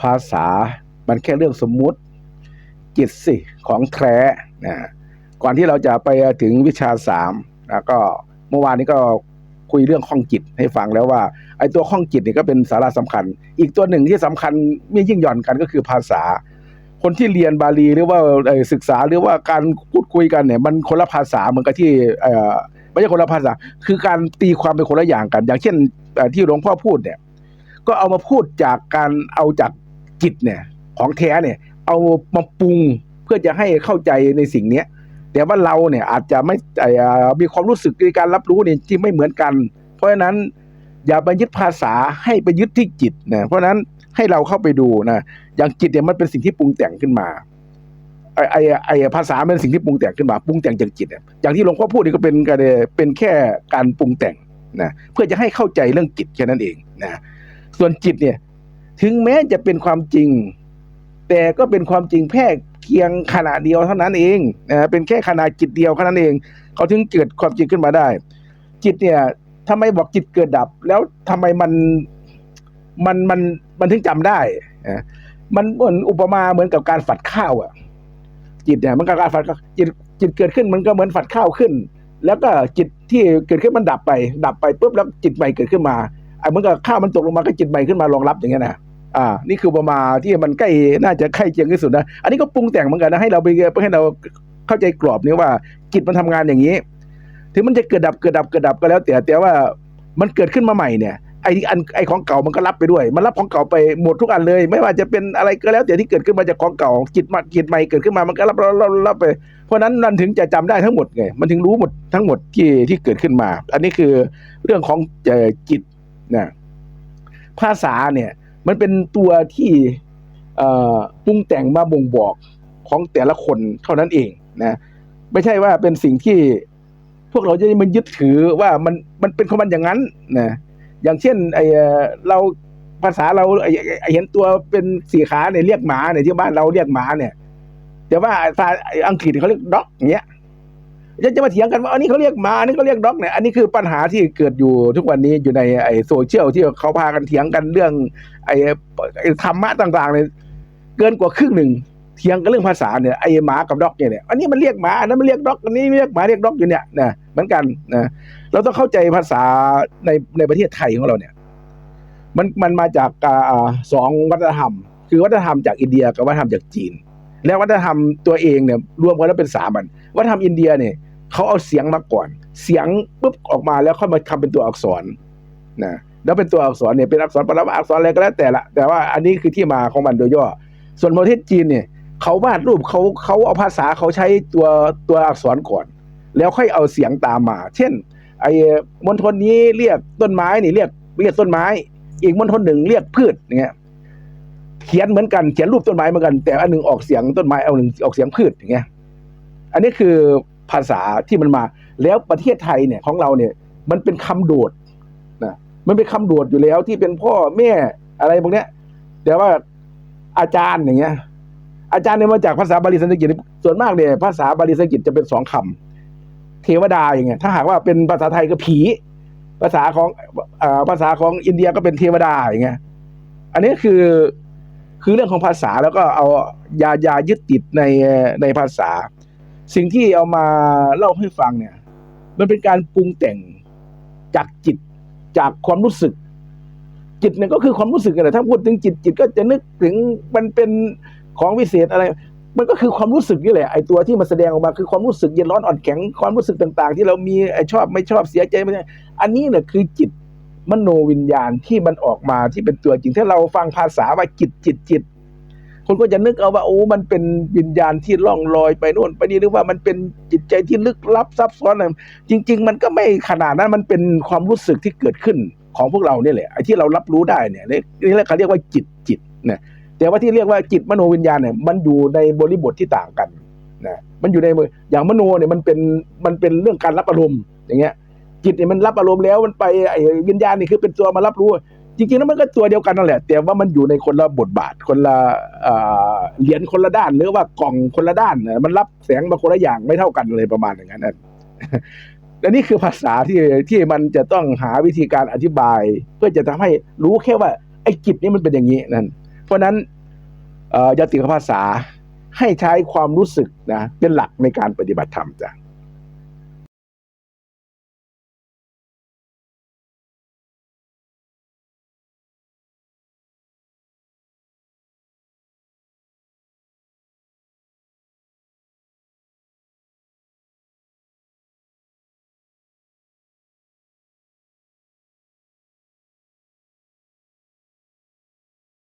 ภาษา มันแค่เรื่องสมมุติ จิตสิของแท้นะก่อนที่เราจะไปถึงวิชาสามนะก็เมื่อวานนี้ก็คุยเรื่องข้องจิตให้ฟังแล้วว่าไอ้ตัวข้องจิตนี่ก็เป็นสาระสำคัญ อีกตัวหนึ่งที่สำคัญไม่ยิ่งหย่อนกันก็คือภาษา คนที่เรียนบาลีหรือว่าศึกษาหรือว่าการพูดคุยกันเนี่ยมันคนละภาษาเหมือนกับที่ไม่ใช่คนละภาษา คือการตีความเป็นคนละอย่างกัน อย่างเช่นที่หลวงพ่อพูดเนี่ยก็เอามาพูดจากการเอาจาก จิตเนี่ยของแท้เนี่ยเอามาปรุงเพื่อจะให้เข้าใจในสิ่งเนี้ยแต่ว่าเราเนี่ยอาจจะไม่มีความรู้สึกในการรับรู้เนี่ยที่ไม่เหมือนกัน เพราะฉะนั้นอย่าไปยึดภาษาให้ไปยึดที่จิตนะเพราะฉะนั้นให้เราเข้าไปดูนะอย่างจิตเนี่ยมันเป็นสิ่งที่ปรุงแต่งขึ้นมาไอไอไอภาษาเป็นสิ่งที่ปรุงแต่งขึ้นมาปรุงแต่งจากจิตอย่างที่หลวงพ่อพูดนี่ก็เป็นการเป็นแค่การปรุงแต่งนะเพื่อจะให้เข้าใจเรื่องจิตแค่นั้นเองนะส่วนจิตเนี่ย ถึงแม้จะเป็นความจริง แต่ก็เป็นความจริงแค่เพียงขณะเดียวเท่านั้นเองนะเป็นแค่ขณะจิตเดียวเท่านั้นเอง เขาถึงเกิดความจริงขึ้นมาได้ จิตเนี่ยทำไมบอกจิตเกิดดับ แล้วทำไมมันมันมันมันถึงจำได้มันเหมือนอุปมาเหมือนกับการฝัดข้าวอะ จิตเนี่ยมันก็การฝัดจิตจิตเกิดขึ้นมันก็เหมือนฝัดข้าวขึ้น แล้วก็จิตที่เกิดขึ้นมันดับไป ดับไปปุ๊บแล้วจิตใหม่เกิดขึ้นมาไอ้เหมือนกับข้าวมันตกลงมาก็จิตใหม่ขึ้นมารองรับอย่างเงี้ยนะ อ่า นี่คืออุปมาที่มันใกล้น่าจะใกล้เคียงที่สุดนะ อันนี้ก็ปรุงแต่งเหมือนกันนะให้เราไปให้เราเข้าใจกรอบนี้ว่าจิตมันทำงานอย่างนี้ ถึงมันจะเกิดดับเกิดดับเกิดดับก็แล้ว แต่แต่ว่ามันเกิดขึ้นมาใหม่เนี่ยไอ้อันไอ้ของเก่ามันก็รับไปด้วย มันรับของเก่าไปหมดทุกอันเลย ไม่ว่าจะเป็นอะไรก็แล้วแต่ที่เกิดขึ้นมาจากของเก่าจิตมาจิตใหม่เกิดขึ้นมามันก็รับรับรับไป เพราะนั้นนั่นถึงจะจำได้ทั้งหมดไงมันถึงรู้หมดทั้งหมดที่ที่เกิดขึ้นมา อันนี้คือเรื่องของจิตนะภาษาเนี่ย มันเป็นตัวที่ปรุงแต่งมาบ่งบอกของแต่ละคนเท่านั้นเองนะไม่ใช่ว่าเป็นสิ่งที่พวกเราจะมันยึดถือว่ามันมันเป็นของมันอย่างนั้นนะอย่างเช่นไอเอ่อเราภาษาเราไอ้เห็นตัวเป็นสี่ขาเนี่ยเรียกหมาเนี่ยที่บ้านเราเรียกหมาเนี่ยแต่ว่าภาษาอังกฤษเขาเรียกด็อกเงี้ย จะจะมาเถียงกันว่าอันนี้เขาเรียกหมาอันนี้เขาเรียกด็อกเนี่ยอันนี้คือปัญหาที่เกิดอยู่ทุกวันนี้อยู่ในไอ้โซเชียลที่เขาพากันเถียงกันเรื่องไอ้ธรรมะต่างๆเนี่ยเกินกว่าครึ่งหนึ่งเถียงกันเรื่องภาษาเนี่ยไอ้หมากับด็อกเนี่ยอันนี้มันเรียกหมาอันนั้นมันเรียกด็อกอันนี้เรียกหมาเรียกด็อกอยู่เนี่ยนะเหมือนกันนะเราต้องเข้าใจภาษาในในประเทศไทยของเราเนี่ย มันมันมาจากอสองวัฒนธรรม คือวัฒนธรรมจากอินเดียกับวัฒนธรรมจากจีน และวัฒนธรรมตัวเองเนี่ยรวมกันแล้วเป็นสามันวัฒนธรรมอินเดียเนี่ย เขาเอาเสียงมาก่อน เสียงปุ๊บออกมาแล้วค่อยมาทำเป็นตัวอักษรนะแล้วเป็นตัวอักษรเนี่ยเป็นอักษรปรมาอักษรอะไรก็แล้วแต่ละ แต่ว่าอันนี้คือที่มาของมันโดยย่อ ส่วนประเทศจีนเนี่ยเขาวาดรูปเขาเขาเอาภาษาเขาใช้ตัวตัวอักษรก่อน แล้วค่อยเอาเสียงตามมา เช่น ไอ้มณฑลนี้เรียกต้นไม้นี่เรียกเรียกต้นไม้ อีกมณฑลหนึ่งเรียกพืชอย่างเงี้ยเขียนเหมือนกันเขียนรูปต้นไม้เหมือนกัน แต่อันหนึ่งออกเสียงต้นไม้เอาหนึ่งออกเสียงพืชอย่างเงี้ยอันนี้คือ ภาษาที่มันมา แล้วประเทศไทยเนี่ยของเราเนี่ยมันเป็นคำโดดนะมันเป็นคำโดดอยู่แล้วที่เป็นพ่อแม่อะไรพวกเนี้ย แต่ว่าอาจารย์อย่างเงี้ย อาจารย์เนี่ยมาจากภาษาบาลีสันสกฤตส่วนมากเนี่ยภาษาบาลีสันสกฤตจะเป็นสองคำเทวดาอย่างเงี้ยถ้าหากว่าเป็นภาษาไทยก็ผี ภาษาของอภาษาของอินเดียก็เป็นเทวดาอย่างเงี้ยอันนี้คือคือเรื่องของภาษาแล้วก็เอายายายึดติดในในภาษา สิ่งที่เอามาเล่าให้ฟังเนี่ย มันเป็นการปรุงแต่งจากจิตจากความรู้สึก จิตเนี่ยก็คือความรู้สึกกันแหละถ้าพูดถึงจิตจิตก็จะนึกถึงมันเป็นของวิเศษอะไร มันก็คือความรู้สึกนี่แหละไอ้ตัวที่มันแสดงออกมาคือความรู้สึกเย็นร้อนอ่อนแข็งความรู้สึกต่าง ๆ ที่เรามีไอ้ชอบไม่ชอบเสียใจไม่ใช่อันนี้เนี่ยคือจิตมโนวิญญาณที่มันออกมาที่เป็นตัวจริงถ้าเราฟังภาษาว่าจิตจิตจิต คนก็จะนึกเอาว่าโอ้มันเป็นวิญญาณที่ล่องลอยไปโน่นไปนี่หรือว่ามันเป็นจิตใจที่ลึกลับซับซ้อนอะไรจริง ๆ มันก็ไม่ขนาดนั้นมันเป็นความรู้สึกที่เกิดขึ้นของพวกเราเนี่ยแหละไอ้ที่เรารับรู้ได้เนี่ยนี่แหละเขาเรียกว่าจิตจิตนี่ยแต่ว่าที่เรียกว่าจิตมโนวิญญาณเนี่ยมันอยู่ในบริบทที่ต่างกันนะมันอยู่ในอย่างมโนเนี่ยมันเป็นมันเป็นเรื่องการรับอารมณ์อย่างเงี้ยจิตเนี่ยมันรับอารมณ์แล้วมันไปไอ้วิญญาณนี่คือเป็นตัวมารับรู้ จริงๆแล้วมันก็ตัวเดียวกันนั่นแหละ แต่ว่ามันอยู่ในคนละบทบาท คนละเหรียญคนละด้าน หรือว่ากล่องคนละด้าน มันรับแสงมาคนละอย่างไม่เท่ากันเลยประมาณอย่างนั้นและนี่คือภาษาที่ที่มันจะต้องหาวิธีการอธิบาย เพื่อจะทำให้รู้แค่ว่าไอ้จิตนี่มันเป็นอย่างนี้นั่นเพราะฉะนั้นเอ่อยติภาษาให้ใช้ความรู้สึกนะเป็นหลักในการปฏิบัติธรรมจ้ะ